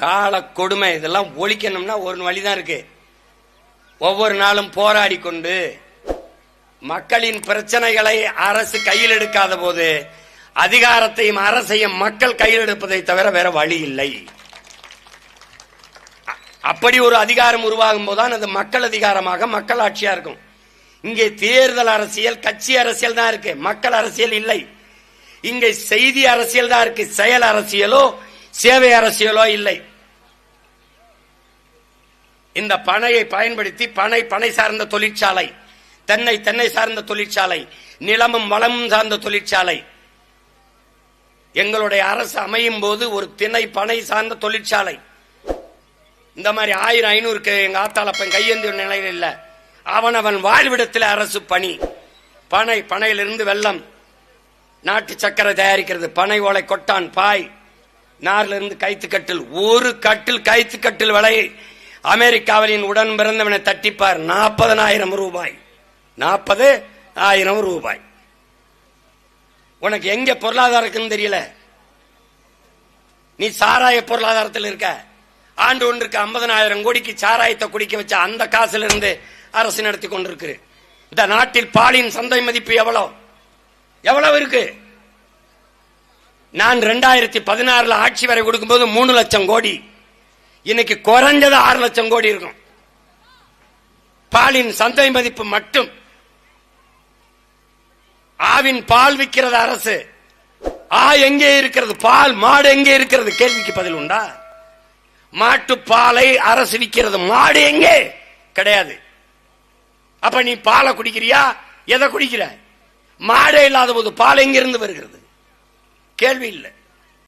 கால கொடுமை இதெல்லாம் ஒழிக்கணும்னா ஒரு வழிதான் இருக்கு. ஒவ்வொரு நாளும் போராடி கொண்டு மக்களின் பிரச்சனைகளை அரசு கையில் எடுக்காத போது அதிகாரத்தையும் அரசையும் மக்கள் கையில் எடுப்பதை தவிர வேற வழி இல்லை. அப்படி ஒரு அதிகாரம் உருவாகும் போதுதான் அது மக்கள் அதிகாரமாக மக்கள் ஆட்சியா இருக்கும். இங்கே தேர்தல் அரசியல் கட்சி அரசியல் தான் இருக்கு. மக்கள் அரசியல் இல்லை. இங்கே செய்தி அரசியல் தான் இருக்கு. செயல் அரசியலோ சேவை அரசியலோ இல்லை. இந்த பனையை பயன்படுத்தி பனை பனை சார்ந்த தொழிற்சாலை தென்னை தென்னை சார்ந்த தொழிற்சாலை நிலமும் வளமும் சார்ந்த தொழிற்சாலை. எங்களுடைய அரசு அமையும் போது ஒரு திணை பனை சார்ந்த தொழிற்சாலை. இந்த மாதிரி ஆயிரம் ஐநூறுக்கு எங்க ஆத்தாளப்பன் கையேந்திய நிலையில் இல்ல. அவன் அவன் வாழ்விடத்தில் அரசு பணி. பனை பனையிலிருந்து வெள்ளம். நாட்டு சக்கரை தயாரிக்கிறது. பனை ஓலை கொட்டான் பாய். நார்ல இருந்து கைத்து கட்டில் ஒரு கட்டில் கைத்து கட்டில் விலை அமெரிக்காவின் உடன் பிறந்தவனை தட்டிப்பார் நாற்பதனாயிரம் ரூபாய். நாற்பது ஆயிரம் ரூபாய். உனக்கு எங்க பொருளாதாரம் இருக்குன்னு தெரியல? நீ சாராய பொருளாதாரத்தில் இருக்க. ஆண்டு ஒன்றுக்கு ஐம்பதனாயிரம் கோடிக்கு சாராயத்தை குடிக்க வச்ச அந்த காசுல இருந்து அரசு நடத்தி கொண்டிருக்கு இந்த நாட்டில் பாலின் சந்தை மதிப்பு எவ்வளவு எவ்வளவு இருக்கு? நான் ரெண்டாயிரத்தி பதினாறுல ஆட்சி வரை கொடுக்கும்போது மூணு லட்சம் கோடி. இன்னைக்கு குறைஞ்சது ஆறு லட்சம் கோடி இருக்கும். பாலின் சந்தை மதிப்பு மட்டும். ஆவின் பால் விற்கிறது அரசு. ஆ எங்கே இருக்கிறது? பால் மாடு எங்கே இருக்கிறது? கேள்விக்கு பதில் உண்டா? மாட்டு பாலை அரசு விற்கிறது. மாடு எங்கே? கிடையாது. அப்ப நீ பாலை குடிக்கிறியா? எதை குடிக்கிற? மாடே இல்லாத போது பால் எங்கிருந்து வருகிறது? கேள்வி இல்லை.